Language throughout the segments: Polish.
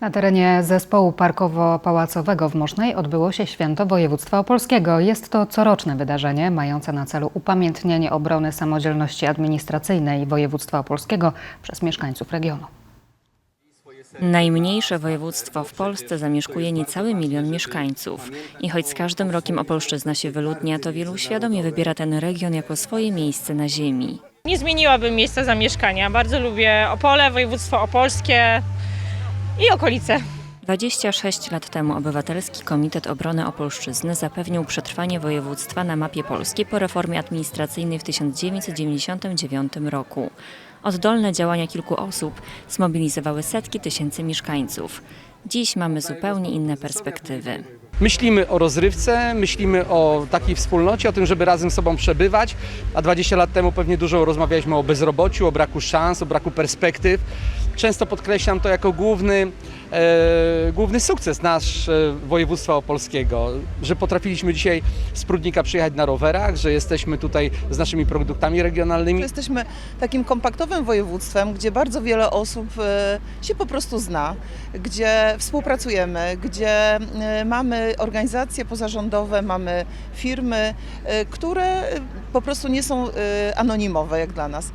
Na terenie zespołu parkowo-pałacowego w Mosznej odbyło się Święto Województwa Opolskiego. Jest to coroczne wydarzenie mające na celu upamiętnienie obrony samodzielności administracyjnej województwa opolskiego przez mieszkańców regionu. Najmniejsze województwo w Polsce zamieszkuje niecały milion mieszkańców. I choć z każdym rokiem Opolszczyzna się wyludnia, to wielu świadomie wybiera ten region jako swoje miejsce na ziemi. Nie zmieniłabym miejsca zamieszkania. Bardzo lubię Opole, województwo opolskie i okolice. 26 lat temu Obywatelski Komitet Obrony Opolszczyzny zapewnił przetrwanie województwa na mapie Polski po reformie administracyjnej w 1999 roku. Oddolne działania kilku osób zmobilizowały setki tysięcy mieszkańców. Dziś mamy zupełnie inne perspektywy. Myślimy o rozrywce, myślimy o takiej wspólnocie, o tym, żeby razem z sobą przebywać, a 20 lat temu pewnie dużo rozmawialiśmy o bezrobociu, o braku szans, o braku perspektyw. Często podkreślam to jako główny, e, główny sukces nasz e, województwa opolskiego, że potrafiliśmy dzisiaj z Prudnika przyjechać na rowerach, że jesteśmy tutaj z naszymi produktami regionalnymi. Jesteśmy takim kompaktowym województwem, gdzie bardzo wiele osób e, się po prostu zna, gdzie współpracujemy, gdzie e, mamy organizacje pozarządowe, mamy firmy, e, które e, po prostu nie są e, anonimowe jak dla nas.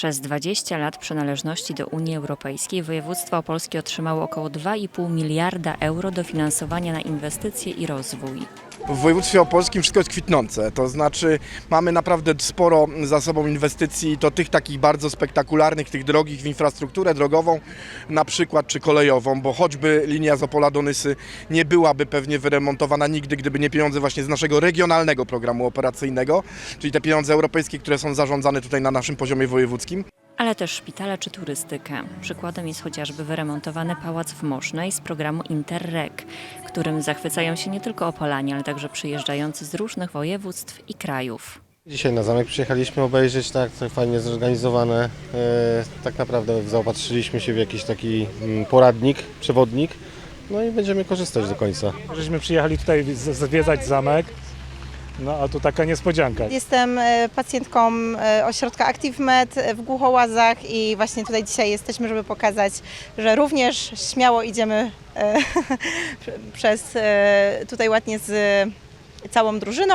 Przez 20 lat przynależności do Unii Europejskiej województwo opolskie otrzymało około 2,5 miliarda euro dofinansowania na inwestycje i rozwój. W województwie opolskim wszystko jest kwitnące, to znaczy mamy naprawdę sporo za sobą inwestycji, to tych takich bardzo spektakularnych, tych drogich w infrastrukturę drogową na przykład, czy kolejową, bo choćby linia z Opola do Nysy nie byłaby pewnie wyremontowana nigdy, gdyby nie pieniądze właśnie z naszego regionalnego programu operacyjnego, czyli te pieniądze europejskie, które są zarządzane tutaj na naszym poziomie wojewódzkim. Ale też szpitale czy turystykę. Przykładem jest chociażby wyremontowany pałac w Mosznej z programu Interreg, którym zachwycają się nie tylko Opolanie, ale także przyjeżdżający z różnych województw i krajów. Dzisiaj na zamek przyjechaliśmy obejrzeć, tak, to fajnie zorganizowane. E, tak naprawdę zaopatrzyliśmy się w jakiś taki mm, poradnik, przewodnik, no i będziemy korzystać do końca. Żeśmy przyjechali tutaj zwiedzać zamek, no a tu taka niespodzianka. Jestem e, pacjentką e, ośrodka ActiveMed w Głuchołazach i właśnie tutaj dzisiaj jesteśmy, żeby pokazać, że również śmiało idziemy e, przez tutaj ładnie z całą drużyną.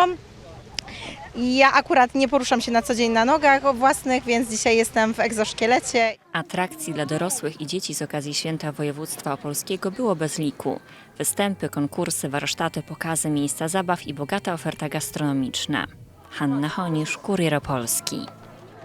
Ja akurat nie poruszam się na co dzień na nogach własnych, więc dzisiaj jestem w egzoszkielecie. Atrakcji dla dorosłych i dzieci z okazji Święta Województwa Opolskiego było bez liku. Występy, konkursy, warsztaty, pokazy, miejsca zabaw i bogata oferta gastronomiczna. Hanna Honisz, Kurier Opolski.